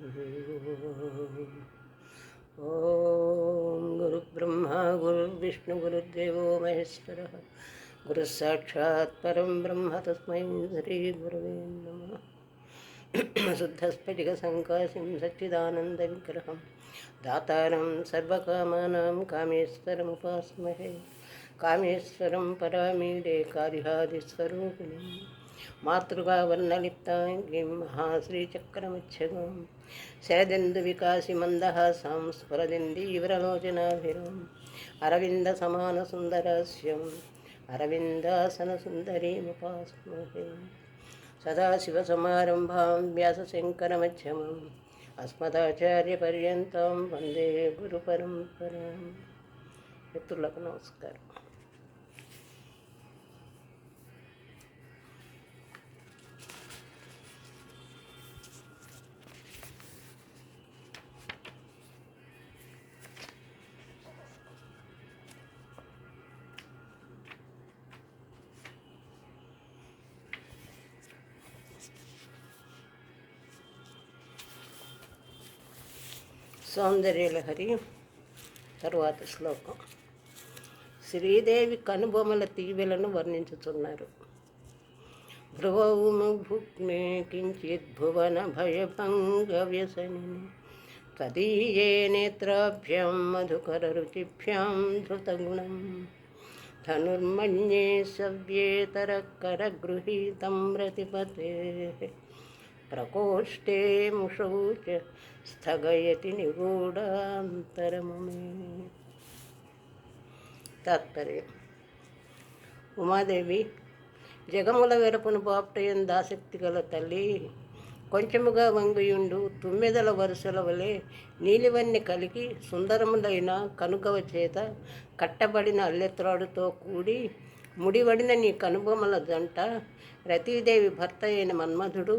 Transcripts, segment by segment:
ॐ गुरुब्रह्मा गुरुर्विष्णुगुरुर्देवो महेश्वरः। गुरुः साक्षात् परं ब्रह्म तस्मै श्रीगुरवे नमः। शुद्धस्फटिकसङ्काशिं सच्चिदानन्दविग्रहं। दातारं सर्वकामानां कामेश्वरमुपास्महे कामेश्वरं परामीडे कार्यहादिस्वरूपिणम् కామేశ్వరముపాస్మహే కామేశ్వరం పరామీడే శరదిందు వికాసి మందహాసాం స్ఫురదిందీవ్రలోచనాభిరం అరవింద సమాన సుందరాస్యం అరవిందాసన సుందరీముపాస్మహే సదాశివసమారంభాం వ్యాసశంకరమధ్యమం అస్మదాచార్యపర్యంతం వందే గురు గురుపరంపరాం. మిత్రులకు నమస్కారం. సౌందర్యలహరి తరువాత శ్లోకం. శ్రీదేవి కనుబొమల తీవెలను వర్ణించుతున్నారు. భ్రువౌము భుక్మే కించిత్ భువన భయభంగ వ్యసని తదీయే నేత్రాభ్యాం మధుకర రుచిభ్యాం ధృతగుణం. ధనుర్మణ్యే సవ్యేతరకర గృహీతం రతిపతే ప్రకోష్ఠే ముషౌ చ స్థగయతి నిగూఢాంతరము తాత్పర్యం. ఉమాదేవి జగముల వెరపును బాప్టయం ఆసక్తి గల తల్లి కొంచెముగా వంగియుండు తుమ్మెదల వరుసల వలె నీలివన్ని కలిగి సుందరములైన కనుగవ చేత కట్టబడిన అల్లెత్రాడుతో కూడి ముడివడిన నీ కనుబొమ్మల జంట రతీదేవి భర్త అయిన మన్మధుడు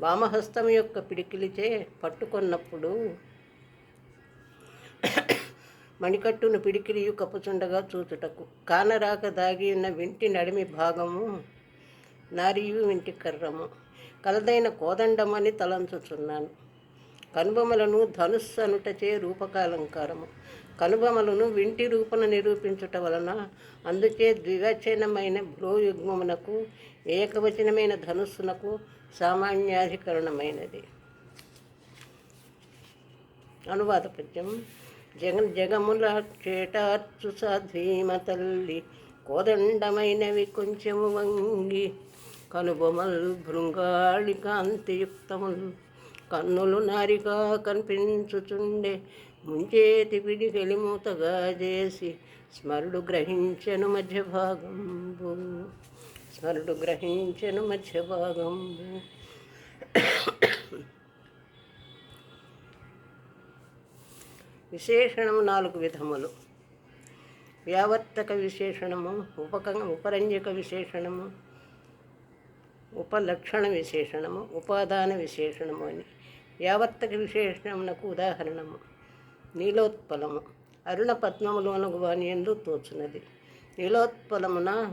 వామహస్తం యొక్క పిడికిలిచే పట్టుకొన్నప్పుడు మణికట్టును పిడికిలియు కప్పుచుండగా చూచుటకు. కానరాక దాగి ఉన్న వింటి నడిమి భాగము నారియు వింటి కర్రము. కలదైన కోదండమని తలంచుచున్నాను. కనుబొమలను ధనుస్సు అనుటచే రూపకాలంకారము. కనుబొమలను వింటి రూపన నిరూపించుట వలన అందుచే ద్వివచనమైన భ్రోయుగ్మమునకు ఏకవచనమైన ధనుస్సునకు సామాన్యాధికరణమైనది. అనువాద పద్యం. జగ జగముల చేటార్చు సాధ్వీమ తల్లి కోదండమైనవి కొంచెము వంగి కనుబొమల్ భృంగాళి కాంతియుక్తములు కన్నులు నారిగా కనిపించుచుండే ముంచేతి పిడి గెలిమూతగా చేసి స్మరుడు గ్రహించను మధ్య భాగంబు స్మరుడు గ్రహించను మధ్య భాగం విశేషణము నాలుగు విధములు. వ్యావర్తక విశేషణము ఉపక ఉపరంజక విశేషణము ఉపలక్షణ విశేషణము ఉపాదాన విశేషణము అని. వ్యావర్తక విశేషణమునకు ఉదాహరణము. నీలోత్పలము. అరుణ పద్మములోనగు వాణి ఎందు తోచున్నది. నీలోత్పలమున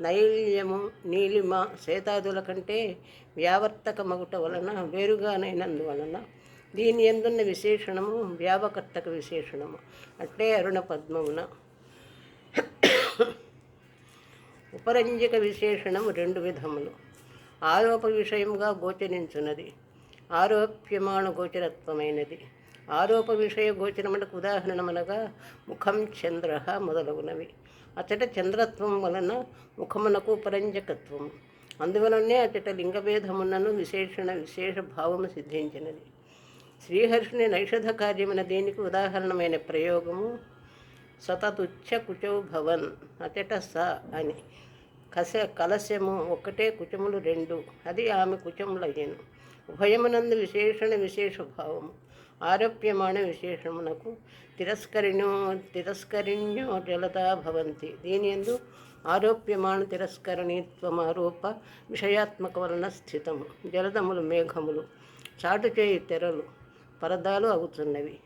నైల్యము నీలిమ శేతాదుల కంటే వ్యావర్తక మగుట వలన వేరుగానైనందువలన దీని ఎందున్న విశేషణము? వ్యావకర్తక విశేషణము. అంటే అరుణ పద్మమున. ఉపరంజిక విశేషణము రెండు విధములు. ఆరోప విషయముగా గోచరించున్నది ఆరోప్యమాణ గోచరత్వమైనది. ఆరోప విషయ గోచరములకు ఉదాహరణమనగా ముఖం చంద్ర మొదలగునవి. అచట చంద్రత్వం వలన ముఖమునకు పరంజకత్వం అందువలనే అచట లింగభేదమునను విశేషణ విశేష భావము సిద్ధించినది. శ్రీహర్షుని నైషధ కార్యమైన దీనికి ఉదాహరణమైన ప్రయోగము? సతతుచ్చ కుచౌ భవన్ అచట స అని. కస కలశము ఒకటే కుచములు రెండు అది ఆమె కుచములయ్యను. ఉభయమునందు విశేషణ విశేష భావము. ఆరోప్యమాణ విశేషమునకు తిరస్కరిణో తిరస్కరిణ్యో జలతా భవంతి. దీని ఎందు ఆరోప్యమాణ తిరస్కరణీత్వమారోప విషయాత్మక వలన స్థితము. జలదములు మేఘములు చాటు చేయి తెరలు పరదాలు అవుతున్నవి.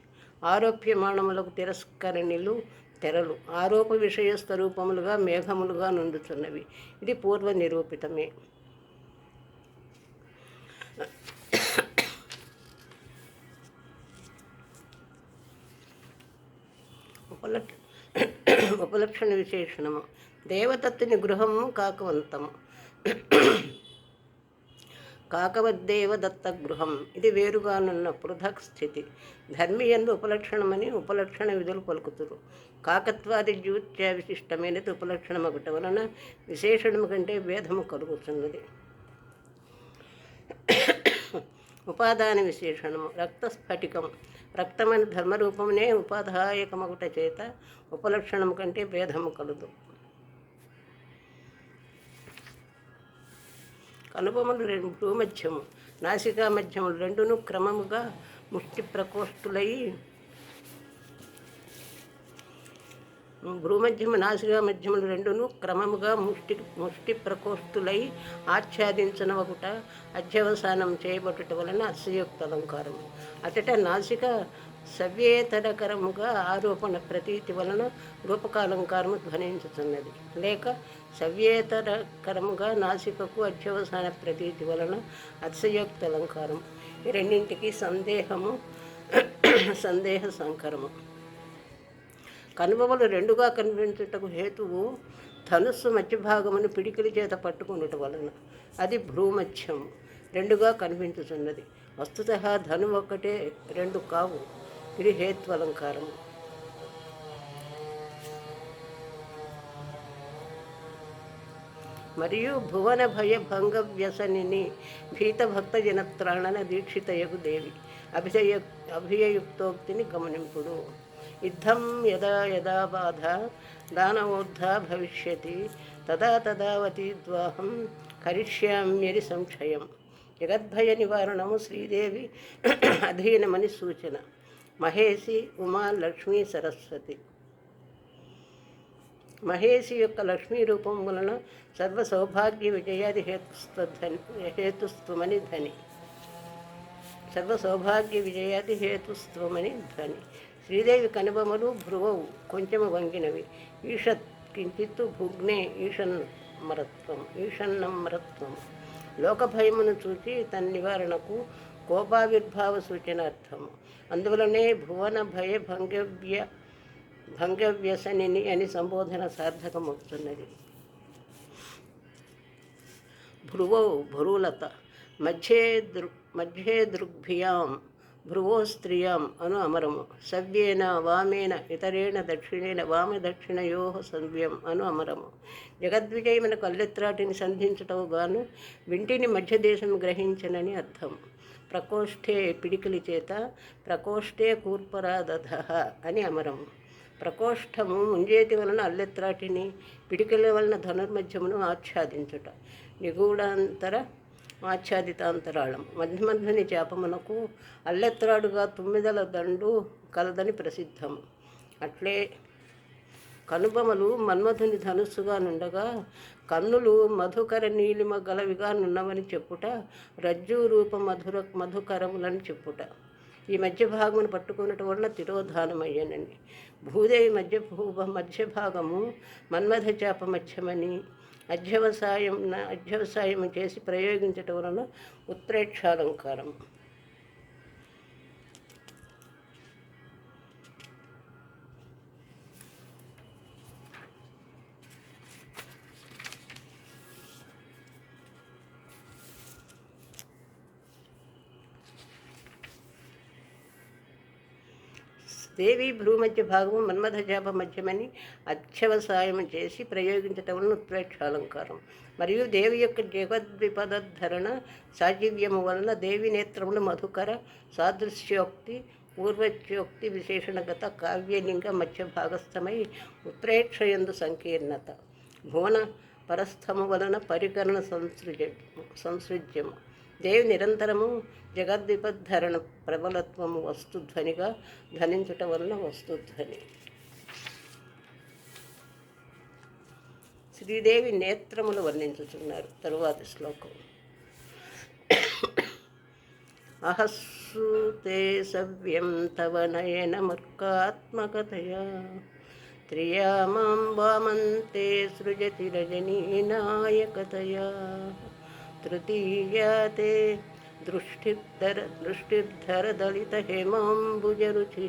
ఆరోప్యమాణములకు తిరస్కరణిలు తెరలు ఆరోప విషయ స్వరూపములుగా మేఘములుగా నుండుచున్నవి ఇది పూర్వ నిరూపితమే. ఉపలక్ష ఉపలక్షణ విశేషణము. దేవతత్తుని గృహము కాకవంతము. కాకవద్దేవదత్త గృహం ఇది వేరుగానున్న పృథక్ స్థితి. ధర్మియందు ఉపలక్షణమని ఉపలక్షణ విధులు పలుకుతురు. కాకత్వాది జ్యూత్య విశిష్టమైనది ఉపలక్షణం ఒకటి వలన విశేషణము కంటే భేదము కలుగుతున్నది. ఉపాదాన విశేషణము రక్తస్ఫటికం రక్తమైన ధర్మరూపమునే ఉపాధాయకమగుట చేత ఉపలక్షణము కంటే భేదము కలదు. కలుపములు రెండు భూమధ్యము నాసికా మధ్యములు రెండును క్రమముగా ముష్టి ప్రకోష్ఠులై భూమధ్యము నాసికా మధ్యములు రెండును క్రమముగా ముష్టి ముష్టి ప్రకోష్ఠులై ఆచ్ఛాదించిన ఒకట అధ్యవసానం చేయబడుట వలన అస్యయుక్త అలంకారం అతట నాసిక సవ్యేతరకరముగా ఆరోపణ ప్రతీతి వలన రూపకాలంకారము ధ్వనించుతున్నది లేక సవ్యేతరకరముగా నాసికకు అధ్యవసాన ప్రతీతి వలన అతిశయోక్త అలంకారం రెండింటికి సందేహము సందేహ సంకరము. కనుబొమలు రెండుగా కనిపించుటకు హేతువు ధనుస్సు మధ్య భాగమును పిడికిలి చేత పట్టుకున్నట వలన. అది భ్రూమధ్యము రెండుగా కనిపించుతున్నది వస్తుత ధను ఒక్కటే రెండు కావు. ఇది హేత్వలంకారం మరియు భువన భయ భంగ వ్యసనిని భీతభక్త జనత్రాణన దీక్షితయగు దేవి. అభిజయ అభియయుక్తోక్తిని గమనింపుడు యుద్ధం యదా యదా బాధ దానవోద్ధ భవిష్యతి తదా తదావతి ద్వాహం కరిష్యామ్యరి సంశయం. జగద్భయ నివారణము శ్రీదేవి అధీనమని సూచన. మహేషి ఉమా లక్ష్మీ సరస్వతి. మహేషి యొక్క లక్ష్మీ రూపం వలన సర్వ సౌభాగ్య విజయాది హేతుస్త్వని హేతుస్త్వమని ధని సర్వ సౌభాగ్య విజయాది హేతుస్త్వమని ధ్వని. శ్రీదేవి కనుబొమలు భ్రువవు కొంచెము వంగినవి. ఈషత్ కించిత్తు భుగ్నే ఈషన్మరత్వం ఈషన్నమరత్వం లోకభయమును చూచి తన నివారణకు కోపావిర్భావ సూచనార్థము. అందువలనే భువన భయ భంగవ్య భంగవ్యసనిని అని సంబోధన సార్థకమవుతున్నది. భ్రువౌ భ్రూలత మధ్యే దృ మధ్యే దృగ్భియాం భ్రువోస్త్రియాం అను అమరము. సవ్యేన వామేన ఇతరేణ దక్షిణేన వామ దక్షిణయో సవ్యం అను అమరము. జగద్విజయమైన కల్లెత్రాటిని సంధించటం గాను వింటిని మధ్యదేశం గ్రహించనని అర్థం. ప్రకోష్ఠే పిడికిలి చేత ప్రకోష్ఠే కూర్పరాదధ అని అమరము. ప్రకోష్ఠము ముంజేతి వలన అల్లెత్రాటిని పిడికిల వలన ధనుర్మధ్యమును ఆచ్ఛాదించుట. నిగూఢాంతర ఆచ్ఛాదితాంతరాళం. మధ్యమధ్యని చేపమునకు అల్లెత్రాడుగా తుమ్మిదల దండు కలదని ప్రసిద్ధం. అట్లే కనుబొమలు మన్మధుని ధనుస్సుగా నుండగా కన్నులు మధుకర నీలిమ గలవిగా నున్నవని చెప్పుట రజ్జు రూప మధుర మధుకరములని చెప్పుట. ఈ మధ్య భాగమును పట్టుకున్నట వలన తిరోధానమయ్యానండి. భూదేవి మధ్య భూభ మధ్య భాగము మన్మథ చేప మధ్యమని అధ్యవసాయం అధ్యవసాయం చేసి ప్రయోగించటం వలన ఉత్ప్రేక్షాలంకారం దేవి భ్రూమధ్య భాగము మన్మథ జాప మధ్యమని అధ్యవసాయం చేసి ప్రయోగించటం వలన ఉత్ప్రేక్షాలంకారం మరియు దేవి యొక్క జగద్విపదధరణ సాజీవ్యము వలన దేవి నేత్రములు మధుకర సాదృశ్యోక్తి పూర్వచ్యోక్తి విశేషణగత కావ్యలింగ మధ్య భాగస్థమై ఉత్ప్రేక్షయందు సంకీర్ణత. భువన పరస్థము వలన పరికరణ సంసృజ సంసృజ్యము. దేవి నిరంతరము జగద్విపద్ధరణ ప్రబలత్వము వస్తుధ్వనిగా ధ్వనించుట వలన వస్తుధ్వని శ్రీదేవి నేత్రములు వర్ణించుచున్నారు తరువాతి శ్లోకం. అహస్సు తే సవ్యం తవ నయనమర్కాత్మకతయా త్రియా మాం వామంతే సృజతి రజనీ నాయకతయా తృతీయతే దృష్టిధర దృష్టిర్ధర దళిత హేమాంబుజరుచి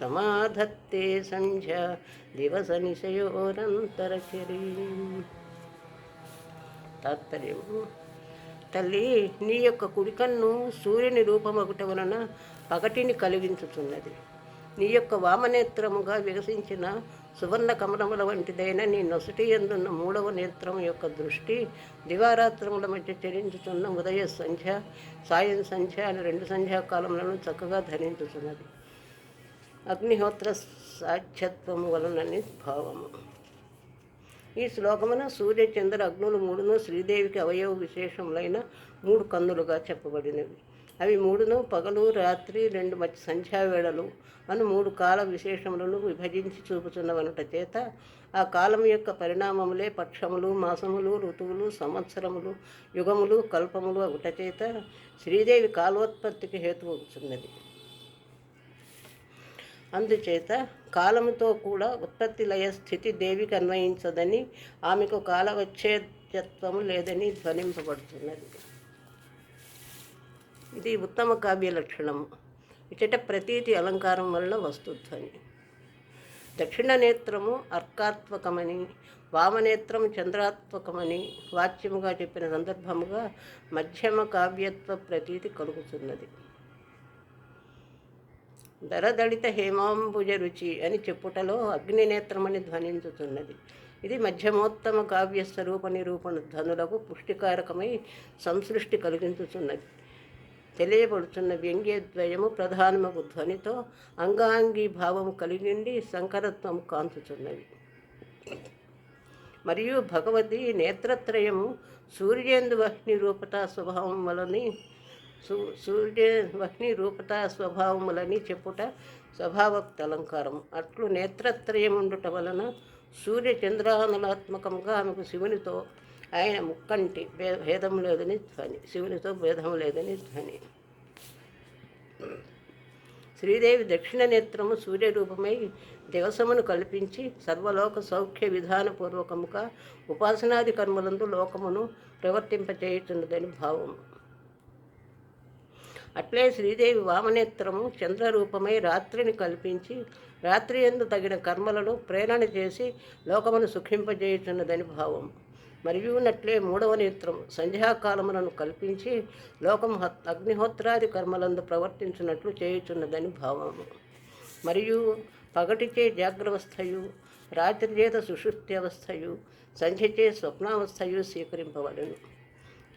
సమాధత్తే సంధ్య దివస నిశయోరంతరచరి తాత్పర్యము. తల్లి నీ యొక్క కుడికన్ను సూర్యుని రూపమగుట వలన పగటిని కలిగించుతున్నది నీ యొక్క వామనేత్రముగా వికసించిన సువర్ణ కమలముల వంటిదైన నీ నొసటి ఎందున్న మూడవ నేత్రం యొక్క దృష్టి దివారాత్రముల మధ్య చరించుతున్న ఉదయ సంధ్య సాయం సంధ్య అని రెండు సంధ్యాకాలములను చక్కగా ధరించుతున్నది అగ్నిహోత్ర సాధ్యత్వము వలనని భావము. ఈ శ్లోకమున సూర్య చంద్ర అగ్నులు మూడును శ్రీదేవికి అవయవ విశేషములైన మూడు కన్నులుగా చెప్పబడినవి. అవి మూడును పగలు రాత్రి రెండు మధ్య సంధ్యావేళలు అను మూడు కాల విశేషములను విభజించి చూపుతున్నవనుట చేత ఆ కాలం యొక్క పరిణామములే పక్షములు మాసములు ఋతువులు సంవత్సరములు యుగములు కల్పములు ఒకట చేత శ్రీదేవి కాలోత్పత్తికి హేతువవుతున్నది అందుచేత కాలముతో కూడా ఉత్పత్తి లయ స్థితి దేవికి అన్వయించదని ఆమెకు కాలవచ్చేత్వము లేదని ధ్వనింపబడుతున్నది ఇది ఉత్తమ కావ్య లక్షణము. ఇచ్చట ప్రతీతి అలంకారం వల్ల వస్తుధ్వని దక్షిణ నేత్రము అర్కాత్మకమని వామనేత్రం చంద్రాత్మకమని వాచ్యముగా చెప్పిన సందర్భముగా మధ్యమ కావ్యత్వ ప్రతీతి కలుగుతున్నది. దరదళిత హేమాంబుజ రుచి అని చెప్పుటలో అగ్ని నేత్రమని ధ్వనించుతున్నది. ఇది మధ్యమోత్తమ కావ్య స్వరూప నిరూపణ ధ్వనులకు పుష్టికారకమై సంసృష్టి కలిగించుతున్నది. తెలియబడుతున్న వ్యంగ్యద్వయము ప్రధానమగు ధ్వనితో అంగాంగీ భావము కలిగిండి సంకరత్వం కాంచుతున్నవి మరియు భగవతి నేత్రత్రయము సూర్యేందు వహ్ని రూపతా స్వభావం వలని సూ సూర్య వహ్ని రూపతా స్వభావములని చెప్పుట స్వభావక్త అలంకారం అట్లు నేత్రత్రయం ఉండుట వలన సూర్య చంద్రానలాత్మకంగా ఆమెకు శివునితో ఆయన ముక్కంటి భేదం లేదని ధ్వని శివునితో భేదం లేదని ధ్వని. శ్రీదేవి దక్షిణ నేత్రము సూర్యరూపమై దివసమును కల్పించి సర్వలోక సౌఖ్య విధానపూర్వకముగా ఉపాసనాది కర్మలందు లోకమును ప్రవర్తింపచేయుచున్నదని భావము అట్లే శ్రీదేవి వామనేత్రము చంద్రరూపమై రాత్రిని కల్పించి రాత్రి ఎందు తగిన కర్మలను ప్రేరణ చేసి లోకమును సుఖింపజేయుచున్నదని భావం. మరియు నట్లే మూడవ నేత్రం. సంధ్యాకాలములను కల్పించి లోకం అగ్నిహోత్రాది కర్మలందు ప్రవర్తించినట్లు చేయుచున్నదని భావము. మరియు పగటిచే జాగ్రవస్థయు రాత్రిచేత సుషుప్తి అవస్థయు సంధ్యచే స్వప్నావస్థయు స్వీకరింపవలను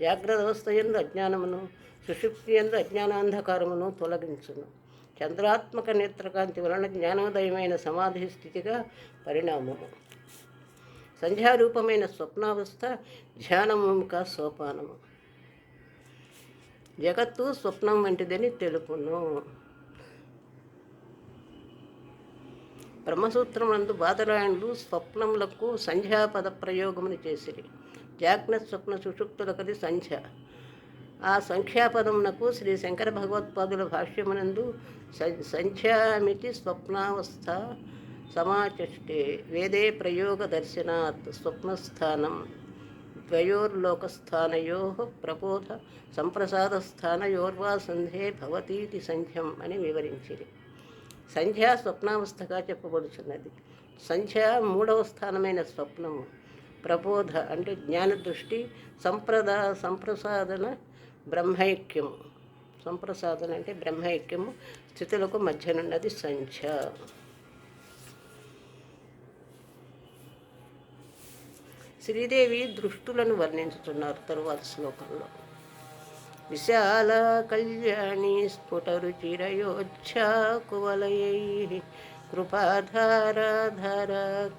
జాగ్రత్త అవస్థ ఎందు అజ్ఞానమును సుషుప్తి ఎందు అజ్ఞానాంధకారమును తొలగించును. చంద్రాత్మక నేత్రకాంతి వలన జ్ఞానోదయమైన సమాధి స్థితిగా పరిణామము. సంధ్యారూపమైన స్వప్నావస్థ ధ్యానముక సోపానము. జగత్తు స్వప్నం వంటిదని తెలుపును. బ్రహ్మసూత్రమందు బాదరాయణులు స్వప్నములకు సంధ్యాపద ప్రయోగమును చేసిరి. జాగ్న స్వప్న సుషుప్తులకది సంధ్య. ఆ సంఖ్యాపదమునకు శ్రీ శంకర భగవత్పాదుల భాష్యమునందు సంధ్యామితి స్వప్నావస్థ సమాచష్టే వేదే ప్రయోగదర్శనాత్ స్వప్నస్థానం ద్వయోర్లోకస్థానయో ప్రబోధ సంప్రసాదస్థానయోర్వా సంధ్యే భవతీతి సంధ్యం అని వివరించింది. సంధ్య స్వప్నావస్థగా చెప్పబడుచున్నది. సంధ్య మూడవ స్థానమైన స్వప్నము. ప్రబోధ అంటే జ్ఞానదృష్టి సంప్రదా సంప్రసాదన బ్రహ్మైక్యము సంప్రసాదన అంటే బ్రహ్మైక్యము స్థితులకు మధ్యనున్నది సంధ్య. శ్రీదేవి దృష్టులను వర్ణించుతున్నారు తరువాత శ్లోకంలో. విశాల కళ్యాణి స్ఫుటరుచిరయోచ్ఛా కువలయై కృపాధారాధార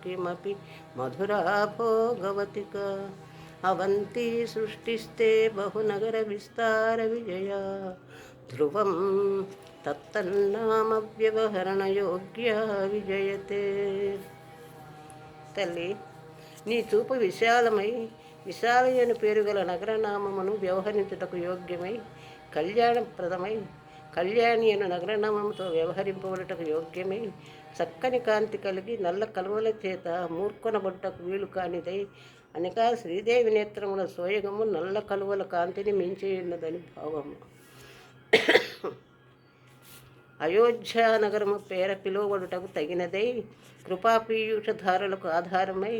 కిమపి మధురా భోగవతిక అవంతి సృష్టిస్తే బహునగర విస్తార విజయ. ధ్రువం తత్తన్నామ వ్యవహరణయోగ్య విజయతే. తల్లి నీ చూపు విశాలమై విశాలయను పేరు గల నగరనామమును వ్యవహరించుటకు యోగ్యమై కళ్యాణప్రదమై కళ్యాణి అను నగరనామముతో వ్యవహరింపబడుటకు యోగ్యమై చక్కని కాంతి కలిగి నల్ల కలువల చేత మూర్కొనబడ్డకు వీలు కానిదై అనగా శ్రీదేవి నేత్రముల సోయగము నల్ల కలువల కాంతిని మించి భావము. అయోధ్య నగరము పేర పిలువబడుటకు తగినదై కృపాపీయూషధారులకు ఆధారమై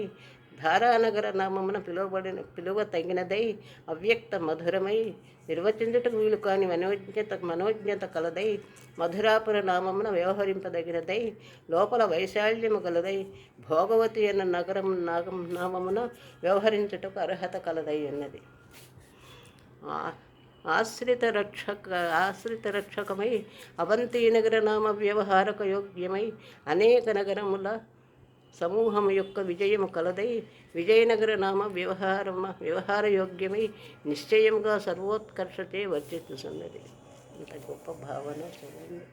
ధారానగర నామమున పిలువబడిన పిలువ తగినదై అవ్యక్త మధురమై నిర్వచించుటకు వీలు కాని మనోజ్ఞత మనోజ్ఞత కలదై మధురాపుర నామమున వ్యవహరింపదగినదై లోపల వైశాల్యము కలదై భోగవతి అన్న నగరం నాగం నామమున వ్యవహరించుటకు అర్హత కలదై ఉన్నది. ఆ- ఆశ్రిత రక్షక ఆశ్రిత రక్షకమై అవంతి నగర నామ వ్యవహారక యోగ్యమై అనేక నగరముల సమూహము యొక్క విజయము కలదై విజయనగర నామ వ్యవహారమ వ్యవహార యోగ్యమై నిశ్చయముగా సర్వోత్కర్షతే వర్తిస్తున్నది ఇంత గొప్ప భావన చూడండి.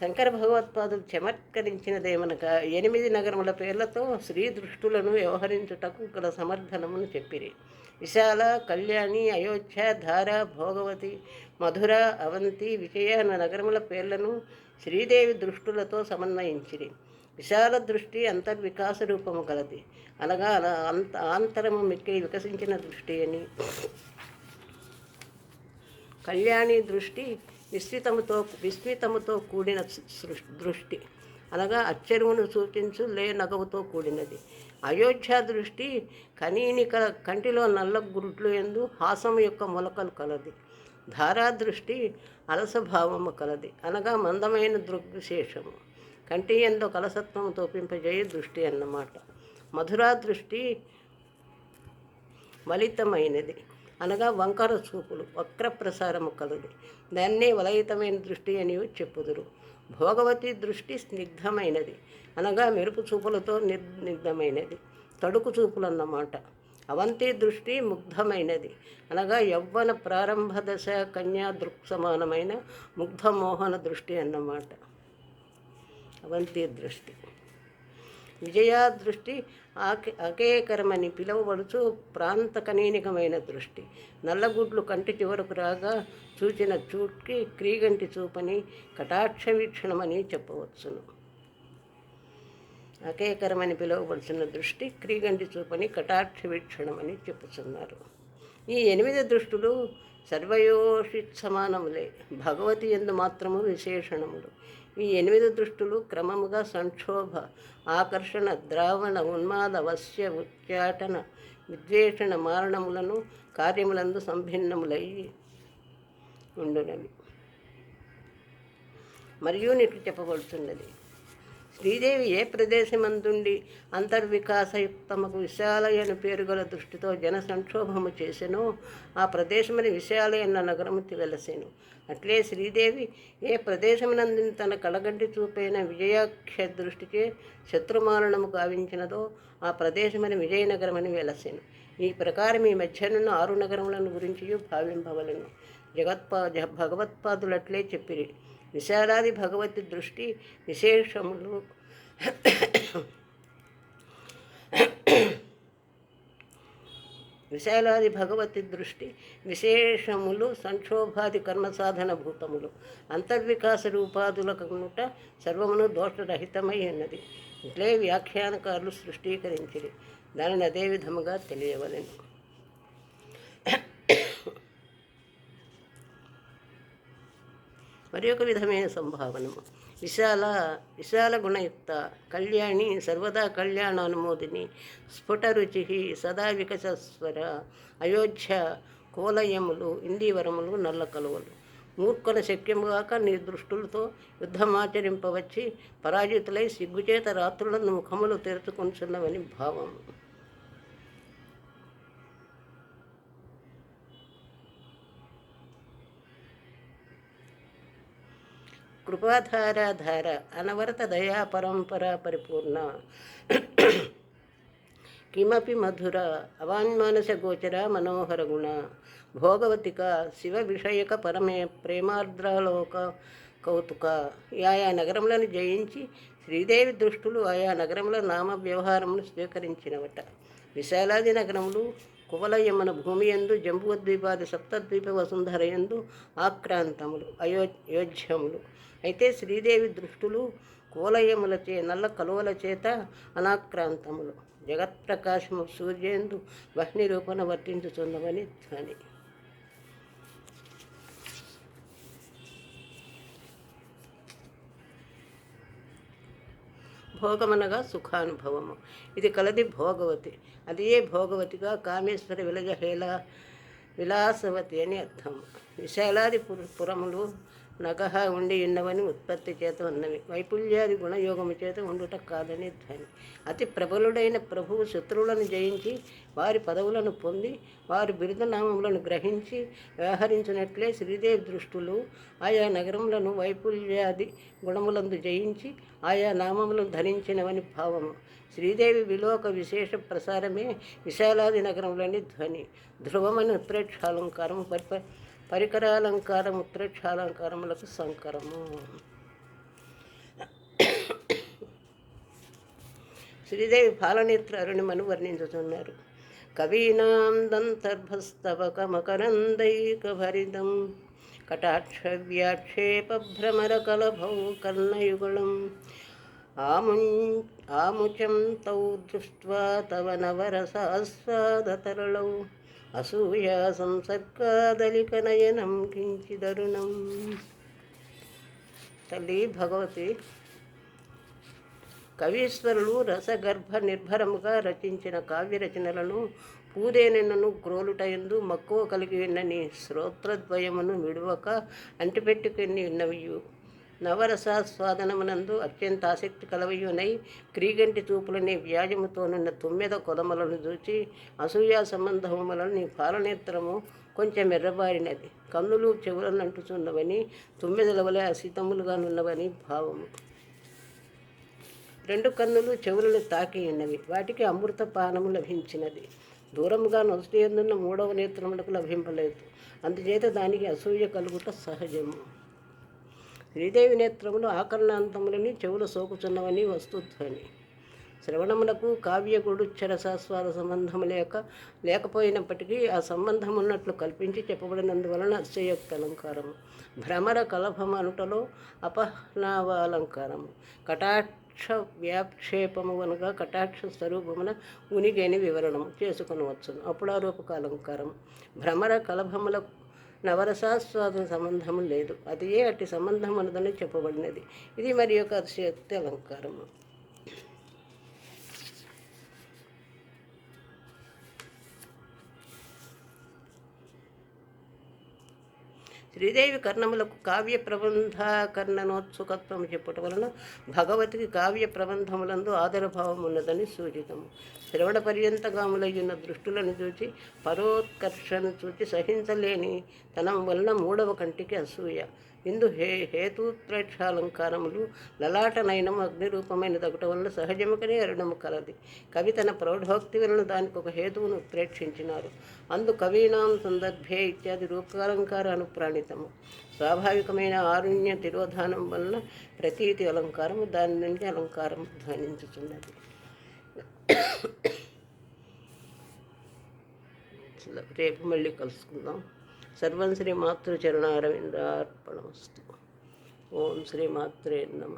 శంకర భగవత్పాదులు చమత్కరించినదేమనగా ఎనిమిది నగరముల పేర్లతో శ్రీ దృష్టులను వ్యవహరించుటకు గల సమర్థనమును చెప్పిరి. విశాల కళ్యాణి అయోధ్య ధార భోగవతి మధుర అవంతి విజయ నగరముల పేర్లను శ్రీదేవి దృష్టులతో సమన్వయించిరి. విశాల దృష్టి అంతర్వికాస రూపము గలది. అనగా అలా అంత ఆంతరము మిక్కిలి వికసించిన దృష్టి అని. కళ్యాణి దృష్టి విస్తృతముతో విస్తృతముతో కూడిన దృష్టి. అనగా అచ్చరువును సూచించు లే నగవుతో కూడినది. అయోధ్య దృష్టి కనీనిక కంటిలో నల్ల గురుట్లు ఎందు హాసము యొక్క మొలకలు కలది. ధారా దృష్టి అలసభావము కలది. అనగా మందమైన దృగ్విశేషము. కంటి ఎందు కలసత్వము తోపింపజేయ దృష్టి అన్నమాట. మధురా దృష్టి వలితమైనది అనగా వంకర చూపులు వక్ర ప్రసారము కలదు. దాన్నే వలయితమైన దృష్టి అని చెప్పుదురు. భోగవతి దృష్టి స్నిగ్ధమైనది. అనగా మెరుపు చూపులతో నిర్నిగ్ధమైనది. తడుకు చూపులు అన్నమాట అవంతి దృష్టి ముగ్ధమైనది. అనగా యవ్వన ప్రారంభ దశ కన్యా దృక్ సమానమైన ముగ్ధ మోహన దృష్టి అన్నమాట. అవంతి దృష్టి. విజయా దృష్టి ఆకే అకేకరమని పిలువబడుచు ప్రాంత కనీనికమైన దృష్టి. నల్లగుడ్లు కంటి చివరకు రాగా చూచిన చూట్కి క్రీగంటి చూపని కటాక్ష వీక్షణమని చెప్పవచ్చును. అకేకరమని పిలువబడుచున్న దృష్టి క్రీగంటి చూపని కటాక్ష వీక్షణమని చెప్పుచున్నారు. ఈ ఎనిమిది దృష్టులు సర్వయోషిత్ సమానములే భగవతి ఎందు మాత్రము విశేషణములు. ఈ ఎనిమిది దృష్టులు క్రమముగా సంక్షోభ ఆకర్షణ ద్రావణ ఉన్మాద వశ్య ఉచ్చాటన విద్వేషణ మారణములను కార్యములందు సంభిన్నములై ఉండునవి. మరియు నీకు చెప్పబడుతున్నది శ్రీదేవి ఏ ప్రదేశమందుండి? అంతర్వికాసయుక్తమకు విశాలయన పేరుగల దృష్టితో జన సంక్షోభము చేసెనో. ఆ ప్రదేశమని విశాలయన నగరము వెలసెను అట్లే శ్రీదేవి ఏ ప్రదేశమునందు తన కళగంటి చూపైన విజయాక్ష దృష్టిచే శత్రుమారణము గావించినదో ఆ ప్రదేశమని విజయనగరమని వెలసెను. ఈ ప్రకారం ఈ మధ్యనున్న ఆరు నగరములను గురించి భావింపవలను. జగత్పా జ- భగవత్పాదులట్లే చెప్పిరి. విశాలాది భగవతి దృష్టి విశేషములు. విశాలాది భగవతి దృష్టి విశేషములు సంక్షోభాది కర్మ సాధన భూతములు. అంతర్వికాస రూపాదుల కనుట సర్వమును దోషరహితమై ఉన్నది. ఇట్లే వ్యాఖ్యానకారులు సృష్టీకరించిరి. దానిని అదే విధముగా తెలియవలను. మరి ఒక విధమైన సంభావనము విశాల విశాల గుణయుక్త కళ్యాణి సర్వదా కళ్యాణానుమోదిని స్ఫుట రుచి సదా వికసస్వర అయోధ్య కోలయములు ఇందీవరములు నల్ల కలువలు. మూర్ఖుల శక్యముగాక నీ దృష్టులతో యుద్ధమాచరింపవచ్చి పరాజితులై సిగ్గుచేత రాత్రులను ముఖములు తెరుచుకొంచున్నవని భావము. కృపాధారాధార అనవరత దయా పరంపరా పరిపూర్ణ. కిమపి మధుర అవాన్మానస గోచర మనోహర గుణ. భోగవతిక శివ విషయక పరమే ప్రేమార్ద్రలోక కౌతుక. ఆయా నగరములను జయించి శ్రీదేవి దృష్టులు ఆయా నగరముల నామ వ్యవహారమును స్వీకరించినవట. విశాలాది నగరములు కువలయమన భూమి ఎందు జంబుద్వీపాది సప్తద్వీప వసుంధర ఎందు ఆక్రాంతములు అయో అయోధ్యములు. అయితే శ్రీదేవి దృష్టులు కూలయములచే నల్ల కలువల చేత అనాక్రాంతములు. జగత్ప్రకాశము సూర్యేందు వహ్ని రూపణ వర్తించుతున్నవని ధ్వని. భోగమనగా సుఖానుభవము. ఇది కలది భోగవతి. అదే భోగవతిగా కామేశ్వర విలజహేళ విలాసవతి అని అర్థం విశాలాది పురములు నగహ ఉండి ఉన్నవని ఉత్పత్తి చేత ఉన్నవి. వైపుల్యాది గుణయోగము చేత ఉండుట కాదని ధ్వని. అతి ప్రబలుడైన ప్రభువు శత్రువులను జయించి వారి పదవులను పొంది వారి బిరుదనామములను గ్రహించి వ్యవహరించినట్లే శ్రీదేవి దృష్టులు ఆయా నగరములను వైపుల్యాది గుణములందు జయించి ఆయా నామములను ధరించినవని భావము. శ్రీదేవి విలోక విశేష ప్రసారమే విశాలాది నగరంలోని ధ్వని. ధ్రువమని ఉత్ప్రేక్షాలంకారం పరిప పరికరాలంకారం ఉత్ప్రేక్షాలంకారములకు సంకరము. శ్రీదేవి పాలనేత్ర అరుణిమను వర్ణించుతున్నారు కవీనాం దంతర్భస్తవకమకరందైకభరిదం కటాక్ష కలభౌ కర్ణయుగళం. ఆముం ఆముచం తౌ దృష్ట్వా తవ నవరసాస్వాదతరళౌ అసూయా సంసర్గాదలికనయనం కించిదరుణం. తల్లి భగవతి కవీశ్వరులు రసగర్భ నిర్భరముగా రచించిన కావ్య రచనలను పూరేనెన్నను గ్రోలుటయందు మక్కువ కలిగి ఉన్నని శ్రోత్రద్వయమును విడువక అంటిపెట్టుకుని ఉన్నవియు. నవరసాస్వాదనమునందు అత్యంత ఆసక్తి కలవయునై క్రీగంటి చూపులని వ్యాజముతోనున్న తొమ్మిద కొలమలను చూచి అసూయా సంబంధములను నీ పాలనేత్రము కొంచెం ఎర్రబారినది. కన్నులు చెవులను అంటుచున్నవని తొమ్మిదల వలె అసితములుగానున్నవని భావము. రెండు కన్నులు చెవులను తాకి ఉన్నవి వాటికి అమృత పానము లభించినది. దూరముగా నొసటి ఎందున్న మూడవ నేత్రములకు లభింపలేదు. అందుచేత దానికి అసూయ కలుగుట సహజము. శ్రీదేవి నేత్రములు ఆకరణాంతములని చెవులు సోకుచున్నవని వస్తుత్వని శ్రవణములకు కావ్య గుడుచ్చరసాస్వాద సంబంధము లేక లేకపోయినప్పటికీ ఆ సంబంధం ఉన్నట్లు కల్పించి చెప్పబడినందువలన అస్యయుక్త అలంకారము. భ్రమర కలభం అనుటలో అపహ్నావాలంకారము కటాక్ష వ్యాక్షేపము అనగా కటాక్ష స్వరూపమున ఉనికి అని వివరణము చేసుకొనవచ్చును. అప్పుడారూపక అలంకారం భ్రమర కలభములకు నవరసాస్వాదన సంబంధము లేదు. అది ఏ అట్టి సంబంధం అనదని చెప్పబడినది. ఇది మరి యొక్క అతిశక్తి అలంకారము. శ్రీదేవి కర్ణములకు కావ్య ప్రబంధ కర్ణనోత్సుకత్వం చెప్పుట వలన భగవతికి కావ్య ప్రబంధములందు ఆదరభావం ఉన్నదని సూచితము. శ్రవణ పర్యంతగాములయ్యున్న దృష్టులను చూచి పరోత్కర్షను చూచి సహించలేని తనం వలన మూడవ కంటికి అసూయ. ఇందు హే హేతుత్ప్రేక్షాలంకారములు లలాటనయనం అగ్నిరూపమైన దగుట వలన సహజముకనే అరుణము కలది. కవి తన ప్రౌఢోక్తి వలన దానికి ఒక హేతువును ప్రేక్షించినారు. అందు కవీనాం సందర్భే ఇత్యాది రూపాలంకార అనుప్రాణితము. స్వాభావికమైన ఆరుణ్య తిరోధానం వలన ప్రతీతి అలంకారము దాని నుండి అలంకారం ధ్వనించుతున్నది రేపు మళ్ళీ కలుసుకుందాం. సర్వం శ్రీ మాతృచరణారవిందార్పణమస్తు ఓం శ్రీ మాత్రే నమ